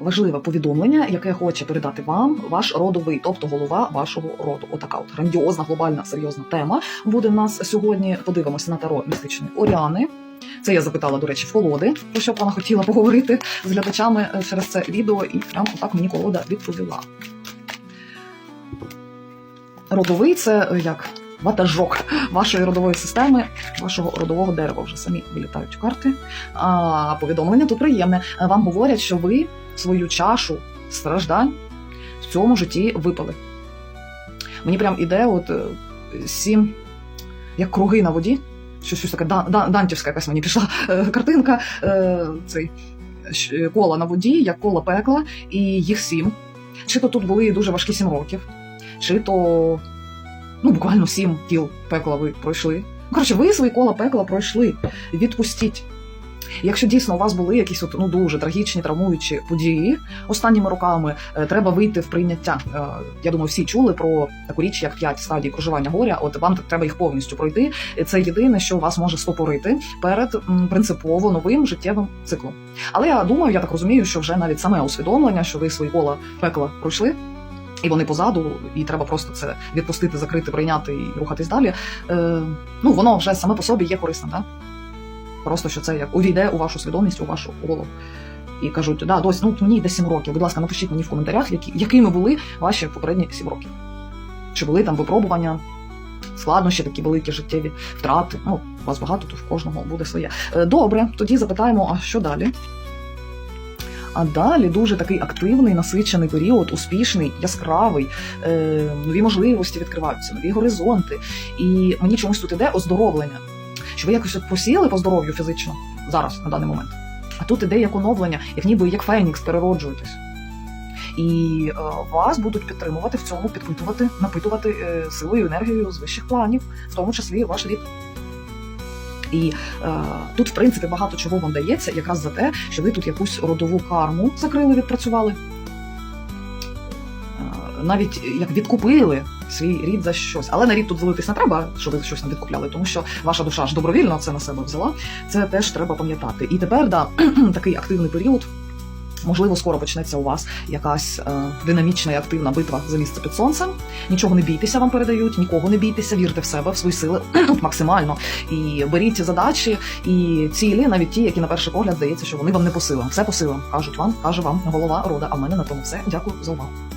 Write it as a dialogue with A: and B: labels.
A: важливе повідомлення, яке хоче передати вам ваш родовий, тобто голова вашого роду. Отака от грандіозна, глобальна, серйозна тема буде в нас сьогодні. Подивимося на таро містичної Оріани. Це я запитала, до речі, в колоди, про що б вона хотіла поговорити з глядачами через це відео, і прямо отак мені колода відповіла. Родовий це е, як ватажок вашої родової системи, вашого родового дерева. Вже самі вилітають карти. А повідомлення тут приємне. Вам говорять, що ви свою чашу страждань в цьому житті випали. Мені прям іде от е, сім, як круги на воді. Щось, щось таке да, да, дантівська якась мені пішла е, картинка. Е, цей кола на воді, як кола пекла, і їх сім. Чи то тут були дуже важкі сім років, чи то ну, буквально сім кіл пекла ви пройшли. Ну, Коротше, ви свої кола пекла пройшли. Відпустіть. Якщо дійсно у вас були якісь от, ну, дуже трагічні, травмуючі події останніми роками, е, треба вийти в прийняття. Е, я думаю, всі чули про таку річ, як п'ять стадій проживання горя. От вам треба їх повністю пройти. Це єдине, що вас може стопорити перед принципово новим життєвим циклом. Але я думаю, я так розумію, що вже навіть саме усвідомлення, що ви свої кола пекла пройшли. І вони позаду, і треба просто це відпустити, закрити, прийняти і рухатись далі. Е, ну воно вже саме по собі є корисним, да? Просто що це як увійде у вашу свідомість, у вашу голову. І кажуть, да, досі, ну мені йде 7 років. Будь ласка, напишіть мені в коментарях, які, якими були ваші попередні 7 років. Чи були там випробування, складнощі, такі великі життєві втрати. Ну, у вас багато, то в кожного буде своє. Е, Добре, тоді запитаємо, а що далі? А далі дуже такий активний, насичений період, успішний, яскравий, е, нові можливості відкриваються, нові горизонти. І мені чомусь тут іде оздоровлення. Що ви якось от посіяли по здоров'ю фізично зараз, на даний момент. А тут іде як оновлення, як ніби як Фенікс перероджуєтесь. І е, вас будуть підтримувати в цьому, підпитувати, напитувати е, силою, енергією з вищих планів, в тому числі ваш рід. І е, тут, в принципі, багато чого вам дається, якраз за те, що ви тут якусь родову карму закрили, відпрацювали. Е, навіть як відкупили свій рід за щось. Але на рід тут злитись не треба, що ви щось не відкупляли, тому що ваша душа ж добровільно це на себе взяла. Це теж треба пам'ятати. І тепер да, такий активний період. Можливо, скоро почнеться у вас якась е, динамічна і активна битва за місце під сонцем. Нічого не бійтеся, вам передають, нікого не бійтеся, вірте в себе, в свої сили максимально. І беріть задачі і цілі, навіть ті, які на перший погляд здається, що вони вам не по силам. Все по силам, кажуть вам, каже вам голова рода. А в мене на тому все. Дякую за увагу.